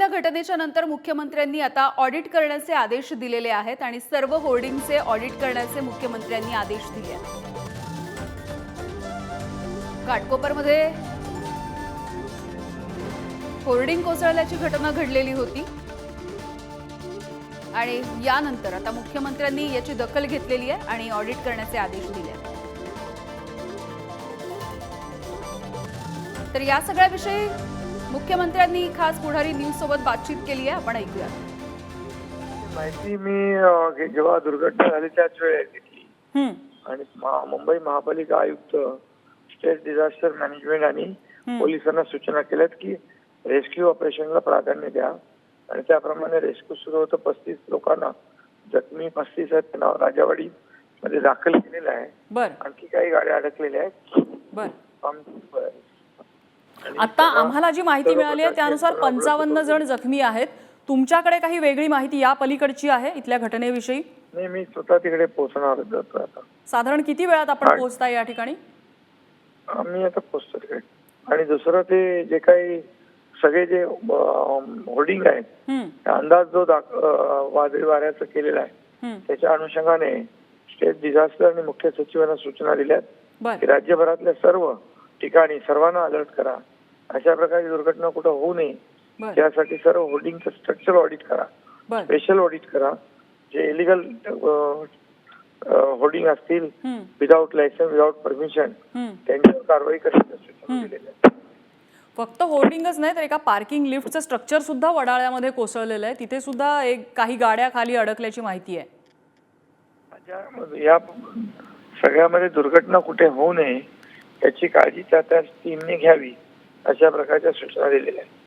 मधल्या घटनेच्या नंतर मुख्यमंत्र्यांनी आता ऑडिट करण्याचे आदेश दिलेले आहेत आणि सर्व होर्डिंगचे ऑडिट करण्याचे मुख्यमंत्र्यांनी आदेश दिले आहेत. घाटकोपरमध्ये होर्डिंग कोसळल्याची घटना घडलेली होती. आणि यानंतर आता मुख्यमंत्र्यांनी याची दखल घेतलेली आहे आणि ऑडिट करण्याचे आदेश दिले आहेत. तर या सगळ्याविषयी मुख्यमंत्र्यांनी खास पुढारी न्यूज सोबत बातचीत केली आहे. आपण ऐकूया माहिती मी जेव्हा दुर्घटना झाली त्याच वेळेस घेतली. आणि मुंबई महापालिका आयुक्त स्टेट डिझास्टर मॅनेजमेंट आणि पोलिसांना सूचना केल्यात की रेस्क्यू ऑपरेशनला प्राधान्य द्या. आणि त्याप्रमाणे रेस्क्यू सुरू होतं. पस्तीस लोकांना जखमी पस्तीस आहेत. त्यांना राजावाडी मध्ये दाखल केलेलं आहे. आणखी काही गाड्या अडकलेल्या आहेत. आता आम्हाला जी माहिती मिळाली आहे त्यानुसार पंचावन्न जण जखमी आहेत. तुमच्याकडे काही वेगळी माहिती या पलीकडची आहे इथल्या घटनेविषयी? नाही मी स्वतः तिकडे पोहोचणार साधारण किती वेळात आपण काय? पोहोचताय या ठिकाणी? आम्ही आता तिकडे. आणि दुसरं ते जे काही सगळे जे होर्डिंग आहेत अंदाज जो वादळी वाऱ्याचा केलेला आहे त्याच्या अनुषंगाने स्टेट डिझास्टर आणि मुख्य सचिवांना सूचना दिल्यात बर. की राज्यभरातल्या सर्व ठिकाणी सर्वांना अलर्ट करा. अशा प्रकारची दुर्घटना कुठं होऊ नये त्यासाठी सर्व होर्डिंगचं स्ट्रक्चर ऑडिट करा. स्पेशल ऑडिट करा. जे इलिगल होर्डिंग असतील विदाऊट लायसन विदाऊट परमिशन. त्यांच्यावर कारवाई आहेत फक्त होर्डिंगच नाही तर एका पार्किंग लिफ्टचं स्ट्रक्चर सुद्धा वडाळ्यामध्ये कोसळलेलं आहे. तिथे सुद्धा एक काही गाड्या खाली अडकल्याची माहिती आहे. या सगळ्यामध्ये दुर्घटना कुठे होऊ नये याची काळजी त्या त्या टीमने घ्यावी अशा प्रकारच्या सूचना दिलेल्या आहेत.